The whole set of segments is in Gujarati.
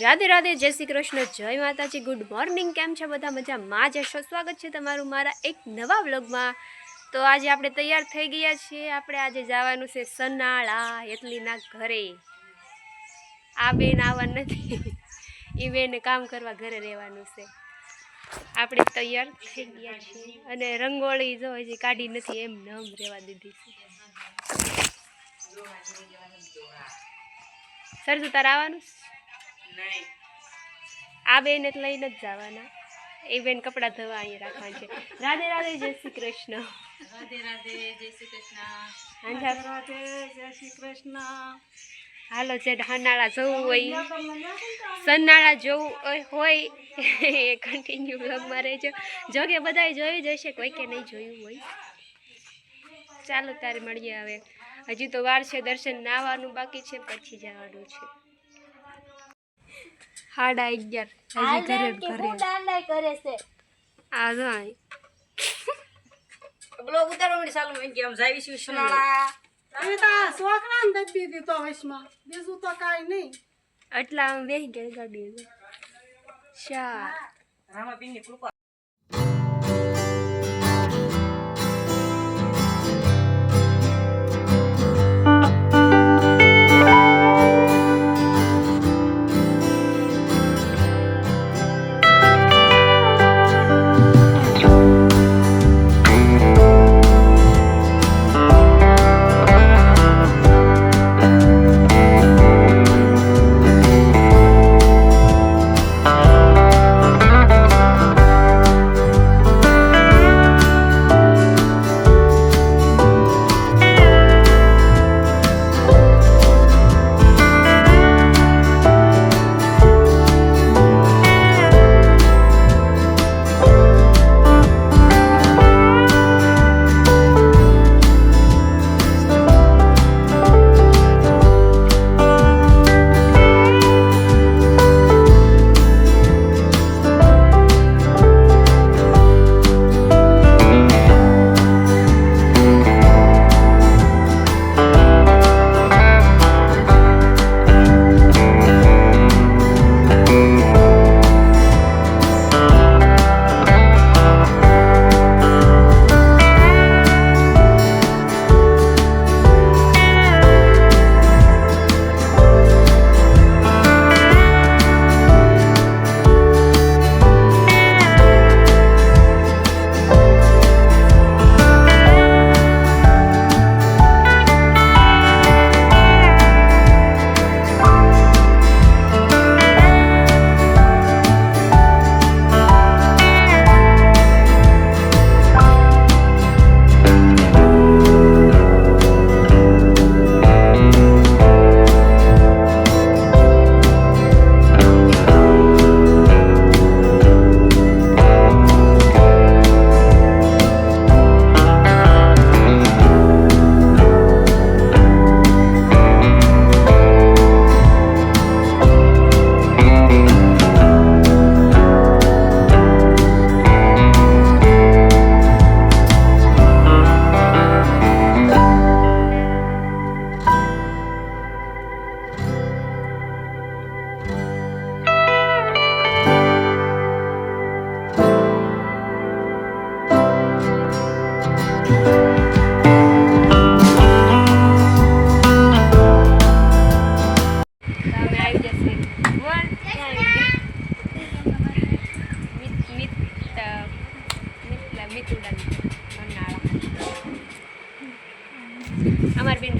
રાધે રાધે, જય શ્રી કૃષ્ણ, જય માતાજી, ગુડ મોર્નિંગ, કેમ છે બધા મજામાં? જશો, સ્વાગત છે તમારું મારા એક નવા વ્લોગમાં. તો આજે આપણે તૈયાર થઈ ગયા છીએ. આપણે આજે જવાનું છે સનાળા એટલીના ઘરે. આ બેન આવવા નથી. એ બેન કામ કરવા ઘરે રહેવાનું છે. આપણે તૈયાર થઈ ગયા છીએ. અને રંગોળી જો હજી કાઢી નથી, એમ નમ રહેવા દીધી છે. સરજુ તારે આવવાનું? આ બેન લઈને જ જવાના. એ બેન કપડાં ધોવા અહીંયા રાખવાના છે. રાધે રાધે જય શ્રી કૃષ્ણ. રાધે રાધે જય શ્રી કૃષ્ણ. રાધે જય શ્રી કૃષ્ણ. હાલો છે હનાળા જવું હોય સન્નાળા જવું હોય- હોય એ કન્ટિન્યુ બ્લોગમાં રહેજો. જો કે બધાએ જોયું જ હશે કોઈ કે નહીં જોયું હોય. ચાલો તારે મળીએ હવે. હજી તો વાર છે દર્શન નાવાનું બાકી છે પછી જવાનું છે. સાડા અગિયાર હજી ઘરે ઘરે. કરે છે? આ જો. બ્લોગ ઉતારો મળી ચાલુ મેં કેમ જાવી છું સુનાળા તમે તો આ છોકરા ને દબી દીધી તો બીજું તો કાંઈ નહીં. એટલા આમ બેસી ગયા ગાડી ચાર રામાપીરની કૃપા.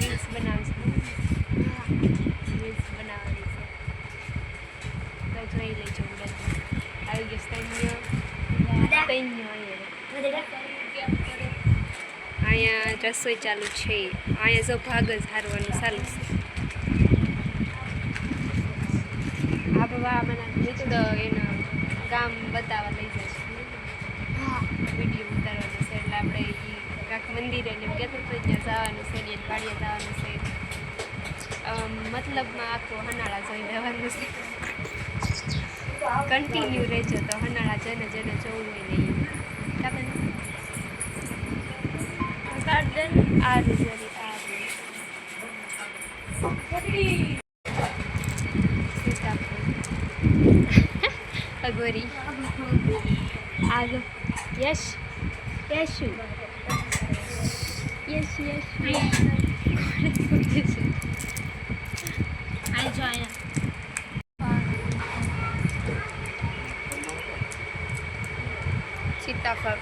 રીલ્સ બનાવે છે રીલ્સ બનાવવાની છે તો જોઈ લેજો બધા આવી ગયો અહીંયા અહીંયા રસોઈ ચાલુ છે અહીંયા જો ભાગ જ હારવાનું ચાલુ છે આ બાબા મને મિત્ર એના ગામ બતાવવા લઈ જાય છે વીડિયો ઉતારવાનો છે એટલે આપણે ઈ કાંક મંદિરે ને કહેતો હતો ત્યાં જવાનું છે ને પાડીએ જવાનું છે. મતલબમાં આખો હનાળા જોઈને આવવાનું છે. કન્ટિન્યુ રહેજો તો હનાળા જેને જેને જોવું હોય ને ઈ. ખબર ને? આ રિઝલ્ટ આ અગોરી આગળ યશ યશુ યશ યશ આઈ જો આયા સીતાફળ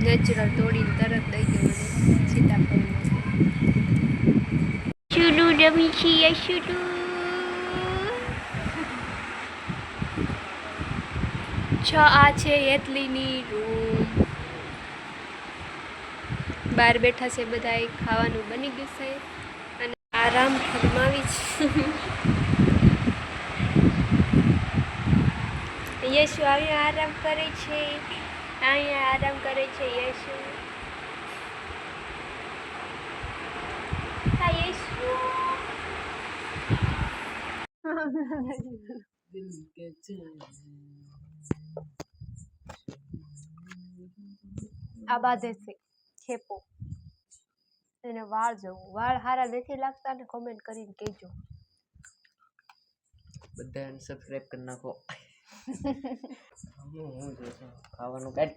નેચરલ તોડીને તરત દઈ દઉં મને સીતાફળ શુડુ રમી છીએ શુડુ છ આ છે યેતલીની રૂમ બહાર બેઠા છે બધા ખાવાનું બની ગયું છે. અને આરામ ફરમાવી છે. યશુ અહીંયા આરામ કરે છે. અહીંયા આરામ કરે છે યશુ. હા, યશુ. આ બાંધે છે. ખેપો. એને વાળ જવું. વાળ હારા નથી લાગતા ને કોમેન્ટ કરીને કહેજો. બધાને સબસ્ક્રાઇબ કરી નાખો. ખાવાનું કાઢ.